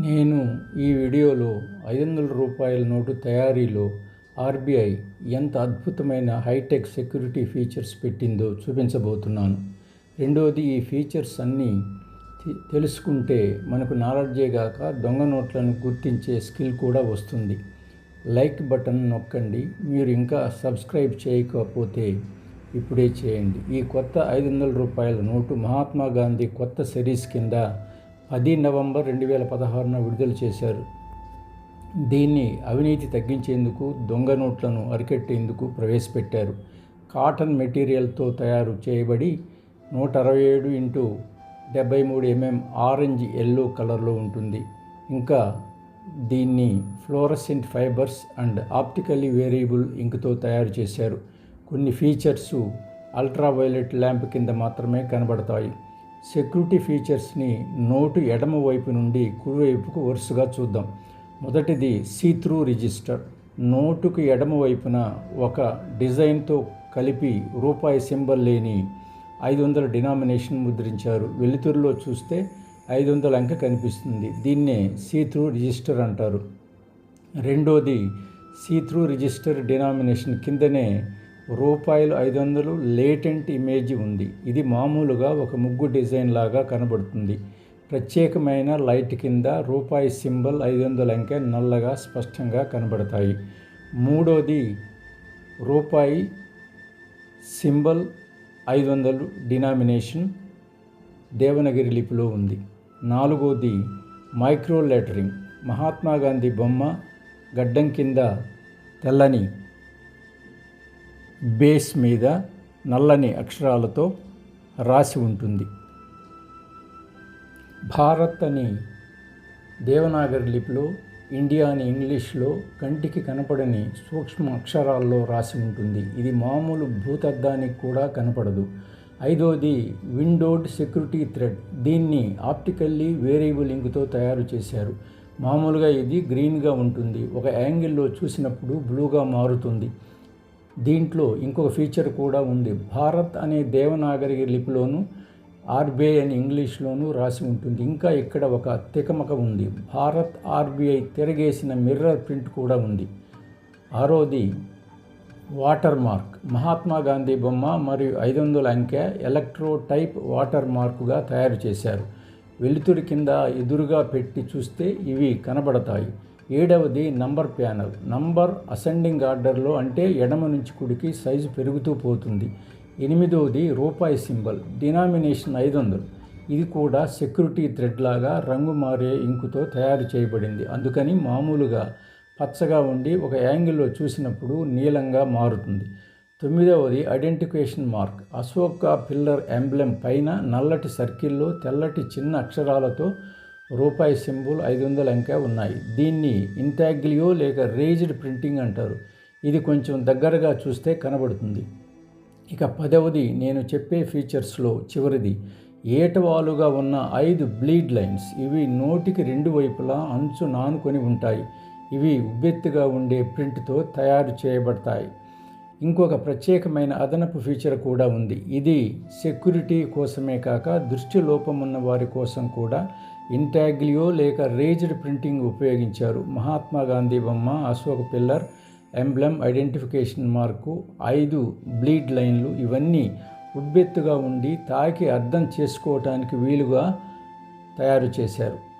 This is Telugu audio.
నేను ఈ వీడియోలో ఐదు వందల రూపాయల నోటు తయారీలో ఆర్బీఐ ఎంత అద్భుతమైన హైటెక్ సెక్యూరిటీ ఫీచర్స్ పెట్టిందో చూపించబోతున్నాను. రెండవది ఈ ఫీచర్స్ అన్నీ తెలుసుకుంటే మనకు నాలెడ్జే గాక దొంగ నోట్లను గుర్తించే స్కిల్ కూడా వస్తుంది. లైక్ బటన్ నొక్కండి. మీరు ఇంకా సబ్స్క్రైబ్ చేయకపోతే ఇప్పుడే చేయండి. ఈ కొత్త ఐదు వందల రూపాయల నోటు మహాత్మా గాంధీ కొత్త సిరీస్ కింద పది నవంబర్ రెండు వేల పదహారున విడుదల చేశారు. దీన్ని అవినీతి తగ్గించేందుకు దొంగ నోట్లను అరికట్టేందుకు ప్రవేశపెట్టారు. కాటన్ మెటీరియల్తో తయారు చేయబడి నూట అరవై ఏడు ఇంటూ డెబ్బై మూడు ఎంఎం ఆరెంజ్ ఎల్లో కలర్లో ఉంటుంది. ఇంకా దీన్ని fluorescent fibres and optically variable ఇంక్తో తయారు చేశారు. కొన్ని ఫీచర్సు అల్ట్రా వైలెట్ ల్యాంప్ కింద మాత్రమే కనబడతాయి. సెక్యూరిటీ ఫీచర్స్ని నోటు ఎడమ వైపు నుండి కుడివైపుకు వరుసగా చూద్దాం. మొదటిది సీ త్రూ రిజిస్టర్ నోటుకు ఎడమ వైపున ఒక డిజైన్తో కలిపి రూపాయి సింబల్ లేని ఐదు వందల డినామినేషన్ ముద్రించారు. వెలుతురులో చూస్తే ఐదు వందల అంక కనిపిస్తుంది. దీన్నే సీ త్రూ రిజిస్టర్ అంటారు. రెండోది సీ త్రూ రిజిస్టర్ డినామినేషన్ కిందనే రూపాయలు ఐదు వందలు లేటెంట్ ఇమేజ్ ఉంది. ఇది మామూలుగా ఒక ముగ్గు డిజైన్ లాగా కనబడుతుంది. ప్రత్యేకమైన లైట్ కింద రూపాయి సింబల్ ఐదు వందల అంకె నల్లగా స్పష్టంగా కనబడతాయి. మూడోది రూపాయి సింబల్ ఐదు వందలు డినామినేషన్ దేవనగిరి లిపిలో ఉంది. నాలుగోది మైక్రో లెటరింగ్. మహాత్మా గాంధీ బొమ్మ గడ్డం కింద తెల్లని బేస్ మీద నల్లని అక్షరాలతో రాసి ఉంటుంది. భారత్ అని దేవనాగరి లిపిలో ఇండియా అని ఇంగ్లీష్లో కంటికి కనపడని సూక్ష్మ అక్షరాల్లో రాసి ఉంటుంది. ఇది మామూలు భూతద్దానికి కూడా కనపడదు. ఐదోది విండోడ్ సెక్యూరిటీ థ్రెడ్. దీన్ని ఆప్టికల్లీ వేరియబుల్ ఇంక్తో తయారు చేశారు. మామూలుగా ఇది గ్రీన్గా ఉంటుంది. ఒక యాంగిల్లో చూసినప్పుడు బ్లూగా మారుతుంది. దీంట్లో ఇంకొక ఫీచర్ కూడా ఉంది. భారత్ అనే దేవనాగరి లిపిలోను ఆర్బీఐ అని ఇంగ్లీష్లోనూ రాసి ఉంటుంది. ఇంకా ఇక్కడ ఒక తికమక ఉంది. భారత్ ఆర్బీఐ తిరగేసిన మిర్రర్ ప్రింట్ కూడా ఉంది. ఆరోది వాటర్ మార్క్ మహాత్మా గాంధీ బొమ్మ మరియు ఐదు వందల అంకె ఎలక్ట్రో టైప్ వాటర్ మార్కుగా తయారు చేశారు. వెలుతురు కింద ఎదురుగా పెట్టి చూస్తే ఇవి కనబడతాయి. ఏడవది నంబర్ ప్యానల్. నంబర్ అసెండింగ్ ఆర్డర్లో అంటే ఎడమ నుంచి కుడికి సైజు పెరుగుతూ పోతుంది. ఎనిమిదవది రూపాయి సింబల్ డినామినేషన్ ఐదు వందలు ఇది కూడా సెక్యూరిటీ థ్రెడ్ లాగా రంగు మారే ఇంకుతో తయారు చేయబడింది. అందుకని మామూలుగా పచ్చగా ఉండి ఒక యాంగిల్లో చూసినప్పుడు నీలంగా మారుతుంది. తొమ్మిదవది identification mark. Ashoka pillar emblem పైన నల్లటి సర్కిల్లో తెల్లటి చిన్న అక్షరాలతో రూపాయి సింబల్ ఐదు వందల అంకె ఉన్నాయి. దీన్ని ఇంటాగ్లియో లేక రేజ్డ్ ప్రింటింగ్ అంటారు. ఇది కొంచెం దగ్గరగా చూస్తే కనబడుతుంది. ఇక పదవది నేను చెప్పే ఫీచర్స్లో చివరిది. ఏటవాలుగా ఉన్న ఐదు బ్లీడ్ లైన్స్. ఇవి నోటికి రెండు వైపులా అంచు నానుకొని ఉంటాయి. ఇవి ఉబ్బెత్తుగా ఉండే ప్రింట్తో తయారు చేయబడతాయి. ఇంకొక ప్రత్యేకమైన అదనపు ఫీచర్ కూడా ఉంది. ఇది సెక్యూరిటీ కోసమే కాక దృష్టి లోపం ఉన్న వారి కోసం కూడా ఇంటాగ్లియో లేక రేజ్డ్ ప్రింటింగ్ ఉపయోగించారు. మహాత్మా గాంధీ బొమ్మ Ashok pillar emblem identification mark ఐదు బ్లీడ్ లైన్లు ఇవన్నీ ఉబ్బెత్తుగా ఉండి తాకి అర్థం చేసుకోవటానికి వీలుగా తయారు చేశారు.